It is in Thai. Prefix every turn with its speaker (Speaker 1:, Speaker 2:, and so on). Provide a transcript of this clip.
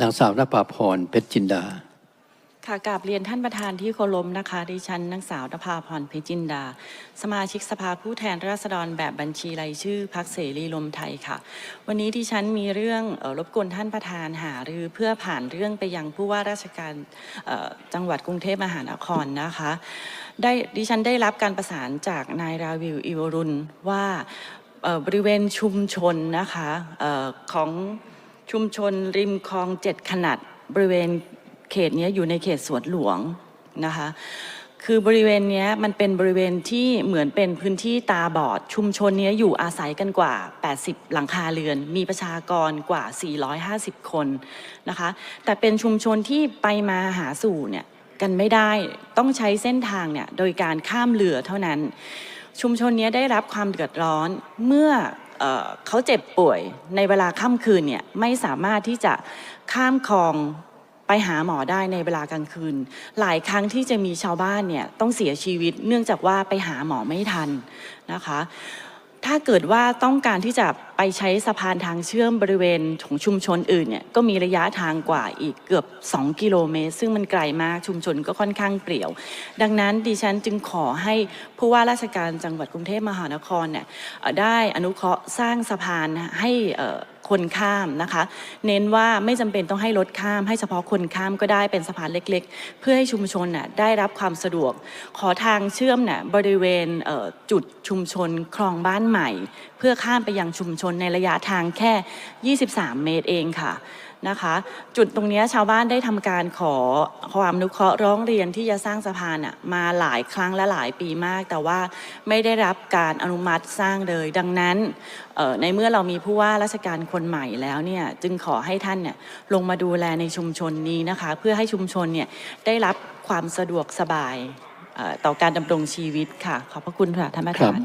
Speaker 1: นางสาวนภาพรเพชรจินดา
Speaker 2: ค่ะกราบเรียนท่านประธานที่เคารพนะคะ ดิฉันนางสาวนภาพรเพชรจินดา สมาชิกสภาผู้แทนราษฎรแบบบัญชีรายชื่อพักเสรีรวมไทยค่ะ วันนี้ดิฉันมีเรื่องออรบกวนท่านประธานหารือเพื่อผ่านเรื่องไปยังผู้ว่าราชการจังหวัดกรุงเทพมหานครนะคะได้ดิฉันได้รับการประสานจากนายราวิวอิวรุณว่าบริเวณชุมชนนะคะออของ ชุมชนริมคลองเจ็ดขนาดบริเวณเขตเนี้ยอยู่ในเขตสวนหลวงนะคะคือบริเวณเนี้ยมันเป็นบริเวณที่เหมือนเป็นพื้นที่ตาบอด ชุมชนเนี้ยอยู่อาศัยกันกว่า 80 หลังคาเรือน มีประชากรกว่า 450 คนนะคะ แต่เป็นชุมชนที่ไปมาหาสู่เนี่ยกันไม่ได้ต้องใช้เส้นทางเนี่ยโดยการข้ามเรือเท่านั้น ชุมชนเนี้ยได้รับความเดือดร้อนเมื่อ เขาเจ็บป่วยในเวลาค่ำคืนเนี่ยไม่สามารถที่จะข้ามคลองไปหาหมอได้ในเวลากลางคืน หลายครั้งที่จะมีชาวบ้านเนี่ยต้องเสียชีวิตเนื่องจากว่าไปหาหมอไม่ทันนะคะ ถ้าเกิดว่าต้องการที่จะไปใช้สะพานทางเชื่อมบริเวณของชุมชนอื่นเนี่ยก็มีระยะทางกว่าอีกเกือบ 2 กิโลเมตร ซึ่งมันไกลมากชุมชนก็ค่อนข้างเปรี่ยว ดังนั้นดิฉันจึงขอให้ผู้ว่าราชการจังหวัดกรุงเทพมหานครเนี่ยได้อนุเคราะห์สร้างสะพานให้อ่อ คนข้ามนะคะ เน้นว่าไม่จำเป็นต้องให้รถข้าม ให้เฉพาะคนข้ามก็ได้เป็นสะพานเล็ก ๆ เพื่อให้ชุมชนน่ะได้รับความสะดวก ขอทางเชื่อมน่ะบริเวณเจุดชุมชนคลองบ้านใหม่ เพื่อข้ามไปยังชุมชนในระยะทางแค่ 23 เมตรเองค่ะ นะคะ จุดตรงนี้ชาวบ้านได้ทำการขอความนุเคราะห์ร้องเรียนที่จะสร้างสะพานอะมาหลายครั้งและหลายปีมาก แต่ว่าไม่ได้รับการอนุมัติสร้างเลย ดังนั้นในเมื่อเรามีผู้ว่าราชการคนใหม่แล้วเนี่ยจึงขอให้ท่านเนี่ยลงมาดูแลในชุมชนนี้นะคะ เพื่อให้ชุมชนเนี่ยได้รับความสะดวกสบายต่อการดำรงชีวิตค่ะ ขอบพระคุณค่ะท่านประธาน